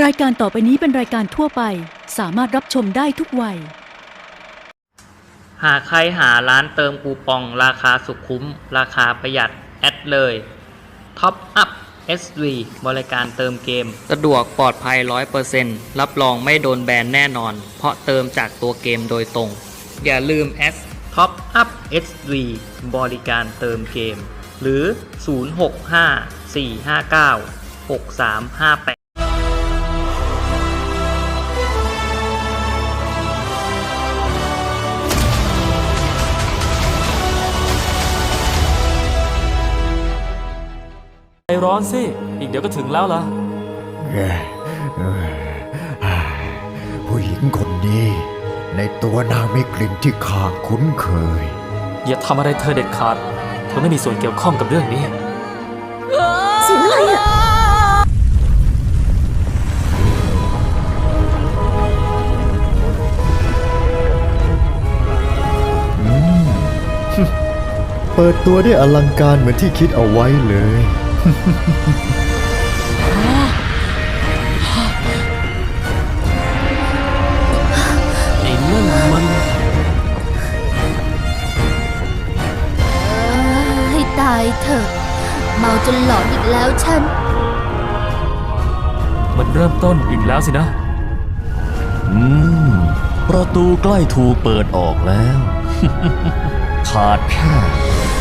รายการต่อไปนี้เป็นรายการทั่วไป สามารถรับชมได้ทุกวัย หากใครหาร้านเติมคูปองราคาสุดคุ้มราคาประหยัด แอดเลย Top Up SV บริการเติมเกม สะดวกปลอดภัย 100%รับรองไม่โดนแบนแน่นอน เพราะเติมจากตัวเกมโดยตรง อย่าลืม S Top Up SV บริการเติมเกม หรือ 065 ร้อนสิ อีกเดี๋ยวก็ถึงแล้วล่ะเอ้ยเอ้ยอ่าผู้หญิงคนนี้ ในตัวนางมีกลิ่นที่ข้าคุ้นเคย อย่าทำอะไรเธอเด็ดขาด เธอไม่มีส่วนเกี่ยวข้องกับเรื่องนี้เสียงอะไรอะเปิดตัวได้อลังการเหมือนที่คิดเอาไว้เลย ไอ้นั่นมันให้ตายเถอะ เมาจนหลอนอีกแล้วฉัน มันเริ่มต้นอีกแล้วสินะ อืม ประตูใกล้ถูกเปิดออกแล้ว ขาดแค่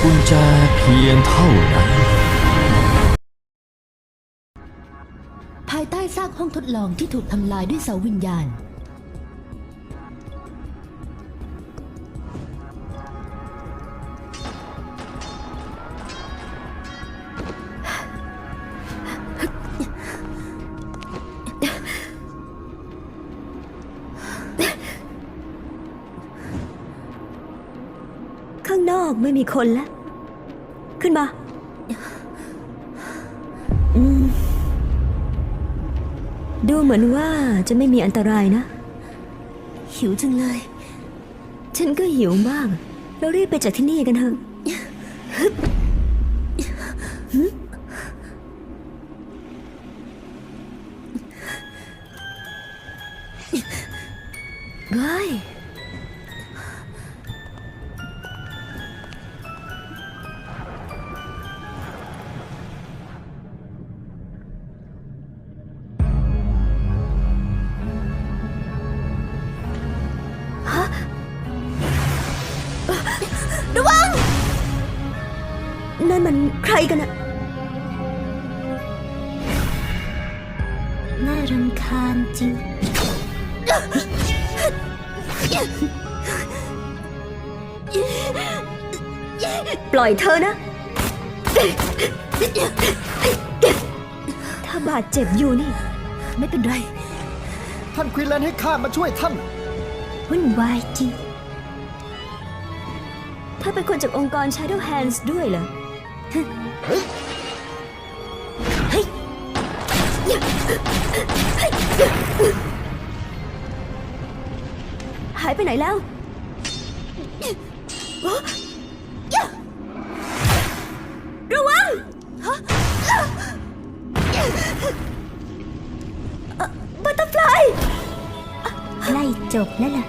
กุญแจเพียงเท่านั้น ภายใต้ซากห้องทดลองที่ถูกทำลายด้วยเสาวิญญาณ ข้างนอกไม่มีคนแล้ว ขึ้นมา อืม ดูเหมือนว่าจะไม่มีอันตรายนะ หิวจังเลย ฉันก็หิวมาก เรารีบไปจากที่นี่กันเถอะฮึเฮ้ย นั่นมันใครกันอะน่ารำคาญจริง ปล่อยเธอนะ ถ้าบาดเจ็บอยู่นี่ ไม่เป็นไร ท่านควินแลนให้ข้ามาช่วยท่าน วุ่นวายจริง ถ้าเป็นคนจากองค์กร Shadow Hands ด้วยเหรอเฮ้ยเฮ้ย หายไปไหนแล้วระวังบัตเตอร์ฟลายใกล้จบแล้วล่ะ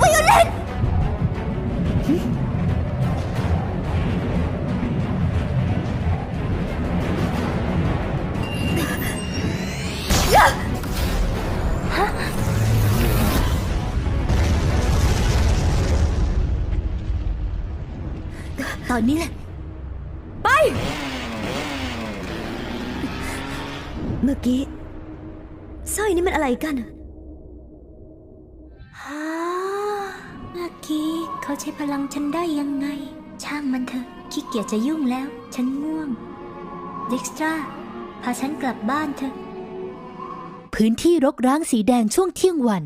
วิโอเลตตอนนี้แหละ ไป เมื่อกี้สร้อยนี่มันอะไรกันอะ กี้เขาใช้พลังฉันได้ยังไง ช่างมันเถอะขี้เกียจจะยุ่งแล้ว ฉันง่วงเด็กสตราพาฉันกลับบ้านเถอะ พื้นที่รกร้างสีแดงช่วงเที่ยงวัน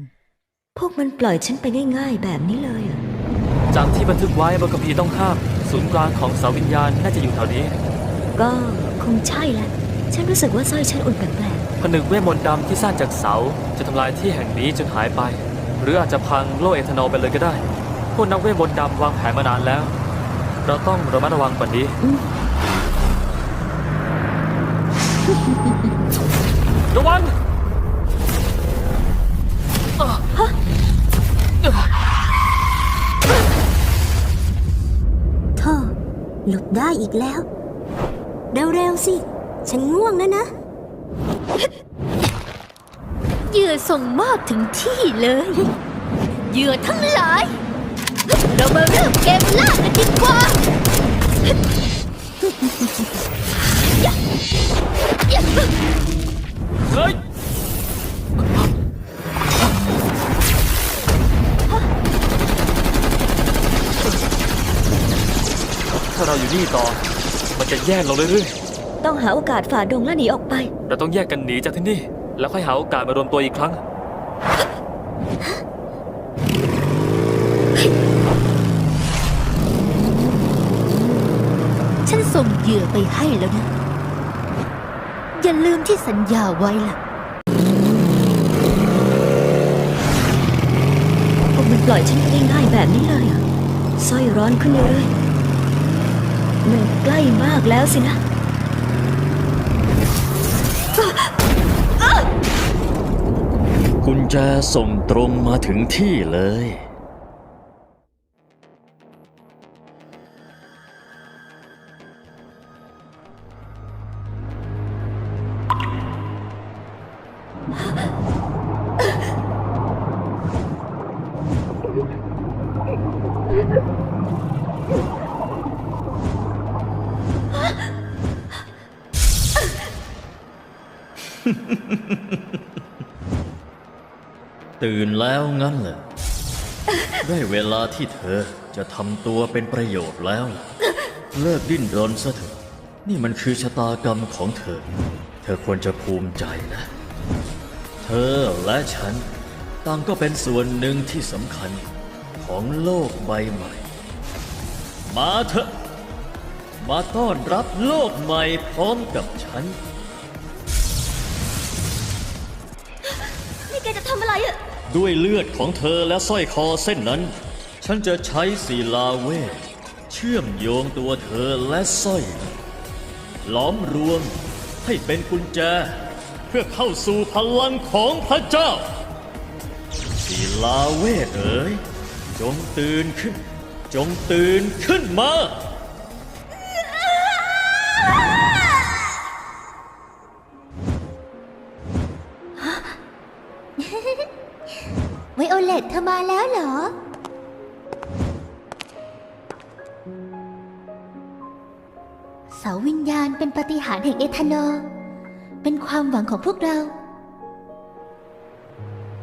พวกมันปล่อยฉันไปง่ายๆแบบนี้เลยอะจากที่บันทึกไว้บนคัมภีร์ต้องห้าม ศูนย์กลางของเสาวิญญาณน่าจะอยู่แถวนี้ ก็คงใช่แหละฉันรู้สึกว่าสร้อยฉันอุ่นแปลกผนึกเวทมนต์ดำที่สร้างจากเสา จะทำลายที่แห่งนี้จนหายไป หรืออาจจะพังโลกเอทานอลไปเลยก็ได้ พวกนักเวทมนต์ดำวางแผนมานานแล้ว เราต้องระมัดระวังกว่านี้ ระวังเธอหลุดได้อีกแล้ว เร็วๆสิ ฉันง่วงแล้วนะ เหยื่อส่งมอบถึงที่เลย เหยื่อทั้งหลาย เรามาเริ่มเกมล่ากันดีกว่าเฮ้ยถ้าเราอยู่นี่ต่อ มันจะแย่ลงเรื่อยต้องหาโอกาสฝ่าดงและหนีออกไปๆเราต้องแยกกันหนีจากที่นี่ แล้วค่อยหาโอกาสมารวมตัวอีกครั้ง ฉันส่ง เหยื่อไปให้แล้วนะ อย่าลืมที่สัญญาไว้ล่ะพวกมันปล่อยฉันไปได้ง่ายแบบนี้เลยเหรอะสร้อยร้อนขึ้นเรื่อยๆ มันใกล้มากแล้วสินะกุญแจส่งตรงมาถึงที่เลย ตื่นแล้วงั้นเหรอได้เวลาที่เธอจะทำตัวเป็นประโยชน์แล้ว เลิกดิ้นรนซะเถอะ นี่มันคือชะตากรรมของเธอ เธอควรจะภูมิใจนะ เธอและฉันต่างก็เป็นส่วนหนึ่งที่สำคัญ ของโลกใบใหม่ มาเถอะ มาต้อนรับโลกใหม่พร้อมกับฉัน นี่แกจะทำอะไรอะด้วยเลือดของเธอและสร้อยคอเส้นนั้น ฉันจะใช้ศิลาเวทเชื่อมโยงตัวเธอและสร้อยนั้นล้อมรวมให้เป็นกุญแจ เพื่อเข้าสู่พลังของพระเจ้าศิลาเวทเอ๋ย จงตื่นขึ้น จงตื่นขึ้นมา ไวโอเลตเธอมาแล้วเหรอ เสาวิญญาณเป็นปฏิหารย์แห่งเอทานอลเป็นความหวังของพวกเรา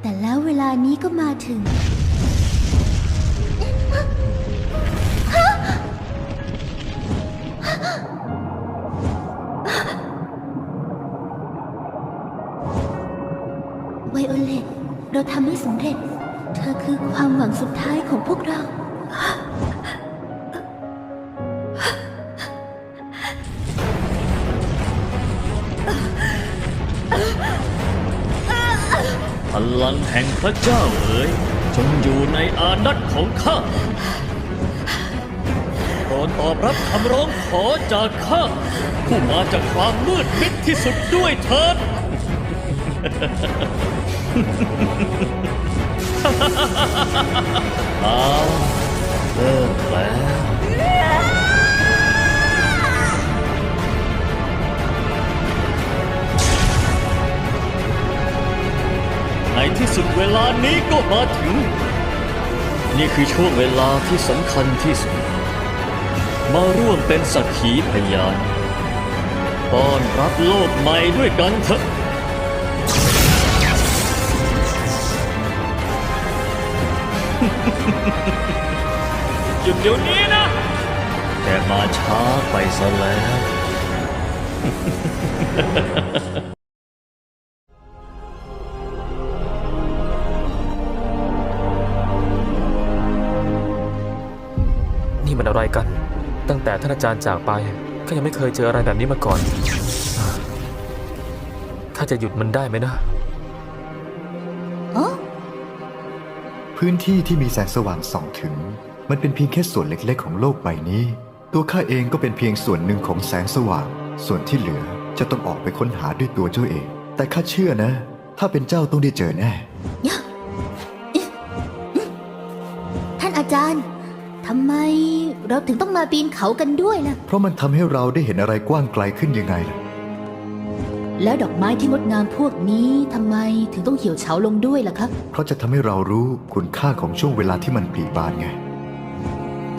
แต่แล้วเวลานี้ก็มาถึง โอเลตเราทำได้สำเร็จ เธอคือความหวังสุดท้ายของพวกเรา พลังแห่งพระเจ้าเอ๋ยจงอยู่ในอานัตของข้าโปรดตอบรับคำร้องขอจากข้า ผู้มาจากความมืดมิดที่สุดด้วยเถิด เอาเริ่มแล้วในที่สุดเวลานี้ก็มาถึง นี่คือช่วงเวลาที่สำคัญที่สุด มาร่วมเป็นสักขีพยานต้อนรับโลกใหม่ด้วยกันเถอะ หยุดเดี๋ยวนี้นะ แต่มาช้าไปซะแล้ว นี่มันอะไรกัน ตั้งแต่ท่านอาจารย์จากไป ก็ยังไม่เคยเจออะไรแบบนี้มาก่อนอ่าข้าจะหยุดมันได้ไหมนะ พื้นที่ที่มีแสงสว่างส่องถึง มันเป็นเพียงแค่ส่วนเล็กๆ ของโลกใบนี้ ตัวข้าเองก็เป็นเพียงส่วนหนึ่งของแสงสว่าง ส่วนที่เหลือจะต้องออกไปค้นหาด้วยตัวเจ้าเอง แต่ข้าเชื่อนะ ถ้าเป็นเจ้าต้องได้เจอแน่ ท่านอาจารย์ทำไมเราถึงต้องมาปีนเขากันด้วยล่ะ เพราะมันทำให้เราได้เห็นอะไรกว้างไกลขึ้นยังไงล่ะ แล้วดอกไม้ที่งดงามพวกนี้ทำไมถึงต้องเหี่ยวเฉาลงด้วยล่ะครับเพราะจะทำให้เรารู้คุณค่าของช่วงเวลาที่มันผลิบานไง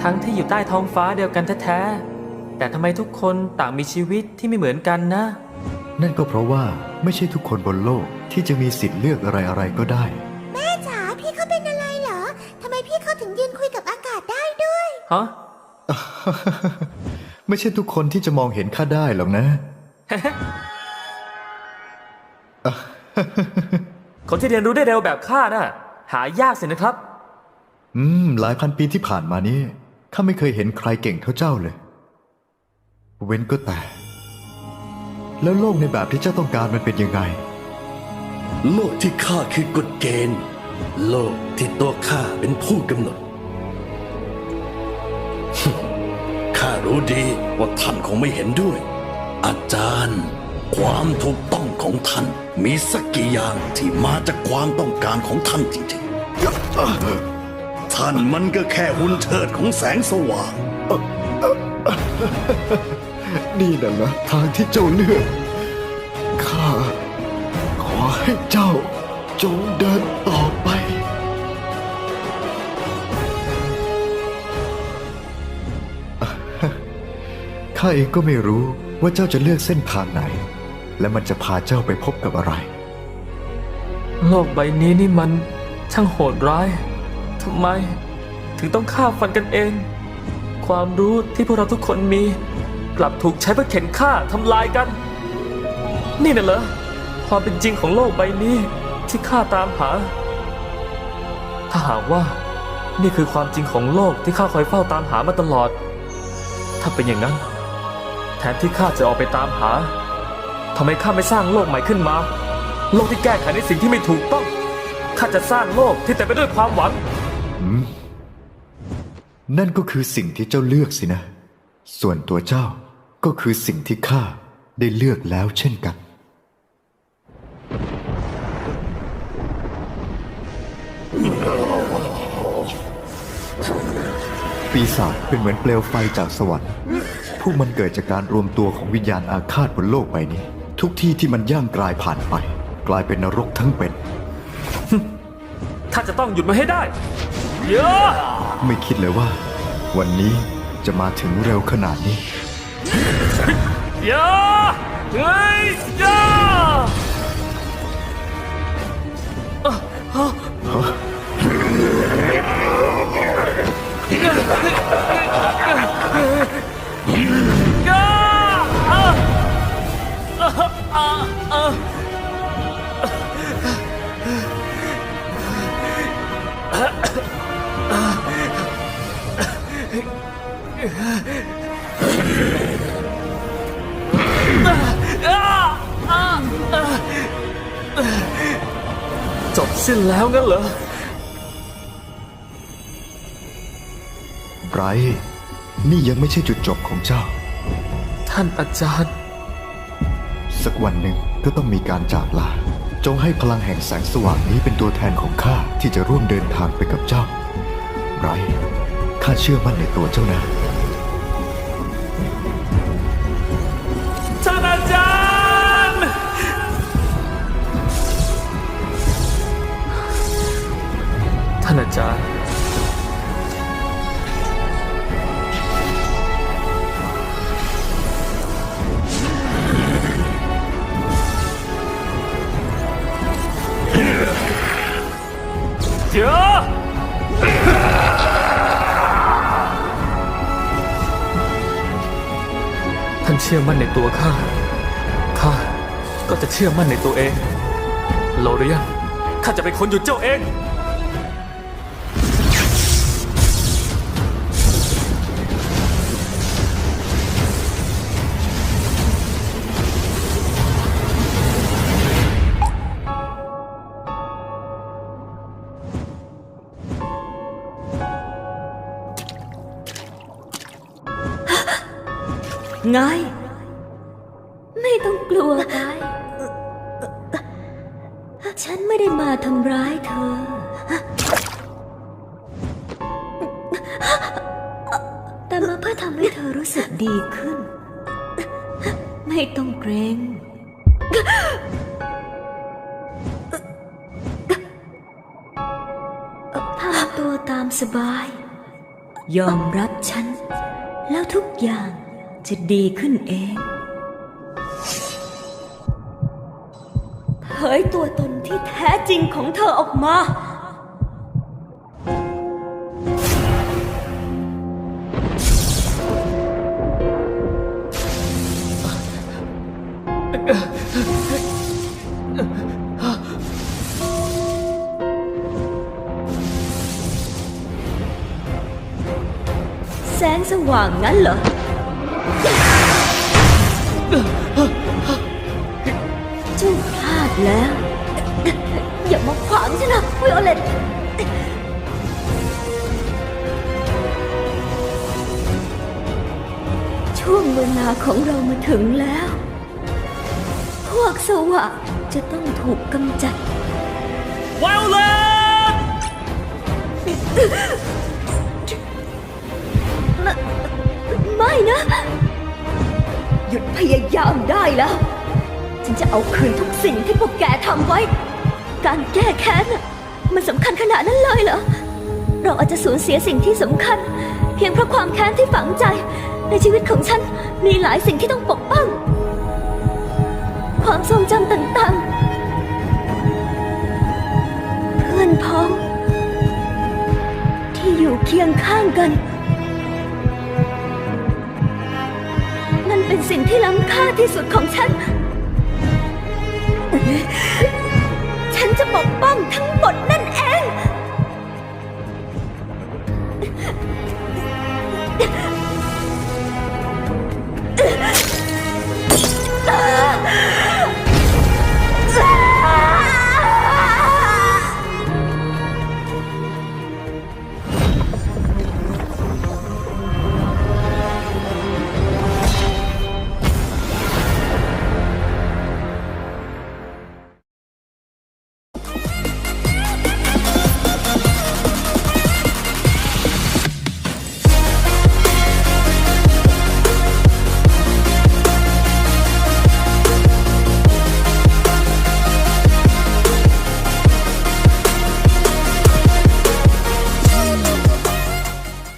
ทั้งที่อยู่ใต้ท้องฟ้าเดียวกันแท้ๆ แต่ทำไมทุกคนต่างมีชีวิตที่ไม่เหมือนกันนะ นั่นก็เพราะว่าไม่ใช่ทุกคนบนโลกที่จะมีสิทธิ์เลือกอะไรๆก็ได้จ๋าพี่เขาเป็นอะไรเหรอทำไมพี่เขาถึงยืนคุยกับอากาศได้ด้วยฮะ ไม่ใช่ทุกคนที่จะมองเห็นข้าได้หรอกนะ คนที่เรียนรู้ได้เร็วแบบข้าน่ะ หายากสินะครับ อืม หลายพันปีที่ผ่านมานี้ข้าไม่เคยเห็นใครเก่งเท่าเจ้าเลย เว้นก็แต่ แล้วโลกในแบบที่เจ้าต้องการมันเป็นยังไง โลกที่ข้าคือกฎเกณฑ์ โลกที่ตัวข้าเป็นผู้กำหนดข้ารู้ดีว่าท่านคงไม่เห็นด้วย อาจารย์ ความถูกต้องของท่าน มีสักกี่อย่างที่มาจากความต้องการของท่านจริงๆ ท่านมันก็แค่หุ่นเทิดของแสงสว่าง นี่นะนะทางที่เจ้าเลือก ข้า ขอให้เจ้าจงเดินต่อไปข้าเองก็ไม่รู้ว่าเจ้าจะเลือกเส้นทางไหน และมันจะพาเจ้าไปพบกับอะไร โลกใบนี้นี่มันช่างโหดร้ายทำไม ถึงต้องฆ่าฟันกันเอง ความรู้ที่พวกเราทุกคนมี กลับถูกใช้เพื่อเข็นฆ่าทำลายกัน นี่น่ะเหรอความเป็นจริงของโลกใบนี้ที่ข้าตามหา ถ้าหากว่านี่คือความจริงของโลกที่ข้าคอยเฝ้าตามหามาตลอด ถ้าเป็นอย่างนั้น แทนที่ข้าจะออกไปตามหา ทำไมข้าไม่สร้างโลกใหม่ขึ้นมา โลกที่แก้ไขในสิ่งที่ไม่ถูกต้อง ข้าจะสร้างโลกที่เต็มไปด้วยความหวัง นั่นก็คือสิ่งที่เจ้าเลือกสินะ ส่วนตัวเจ้าก็คือสิ่งที่ข้าได้เลือกแล้วเช่นกัน ปีศาจเป็นเหมือนเปลวไฟจากสวรรค์พวกมันเกิดจากการรวมตัวของวิญญาณอาฆาตบนโลกใบนี้ ทุกที่ที่มันย่างกลายผ่านไป กลายเป็นนรกทั้งเป็นข้าจะต้องหยุดมันให้ได้ เยอะไม่คิดเลยว่า วันนี้จะมาถึงเร็วขนาดนี้ เยอะเฮ้ยเยอะเย จบสิ้นแล้วงั้นเหรอไบรท์นี่ยังไม่ใช่จุดจบของเจ้า ท่านอาจารย์ สักวันหนึ่งก็ต้องมีการจากลา จงให้พลังแห่งแสงสว่างนี้เป็นตัวแทนของข้าที่จะร่วมเดินทางไปกับเจ้า ไรข้าเชื่อมั่นในตัวเจ้านะ ตัวข้า ข้า ก็จะเชื่อมั่นในตัวเองโลเรียนข้าจะเป็นคนหยุดเจ้าเอง ไง ให้เธอรู้สึกดีขึ้น ไม่ต้องเกรงทำตัวตามสบาย ยอมรับฉัน แล้วทุกอย่างจะดีขึ้นเองเผยตัวตนที่แท้จริงของเธอออกมา ว่างงั้นเหรอเจ้าพลาดแล้ว อย่ามาขวางฉันนะวิโอเลตช่วงเวลาของเรามาถึงแล้ว พวกสวะจะต้องถูกกำจัดว้าวเลย ไม่นะ หยุดพยายามได้แล้ว ฉันจะเอาคืนทุกสิ่งที่พวกแกทำไว้ การแก้แค้นน่ะมันสำคัญขนาดนั้นเลยเหรอ เราอาจจะสูญเสียสิ่งที่สำคัญ เพียงเพราะความแค้นที่ฝังใจ ในชีวิตของฉันมีหลายสิ่งที่ต้องปกป้อง ความทรงจำต่างๆ เพื่อนพ้อง ที่อยู่เคียงข้างกัน เป็นสิ่งที่ล้ำค่าที่สุดของฉัน ฉันจะปกป้องทั้งหมด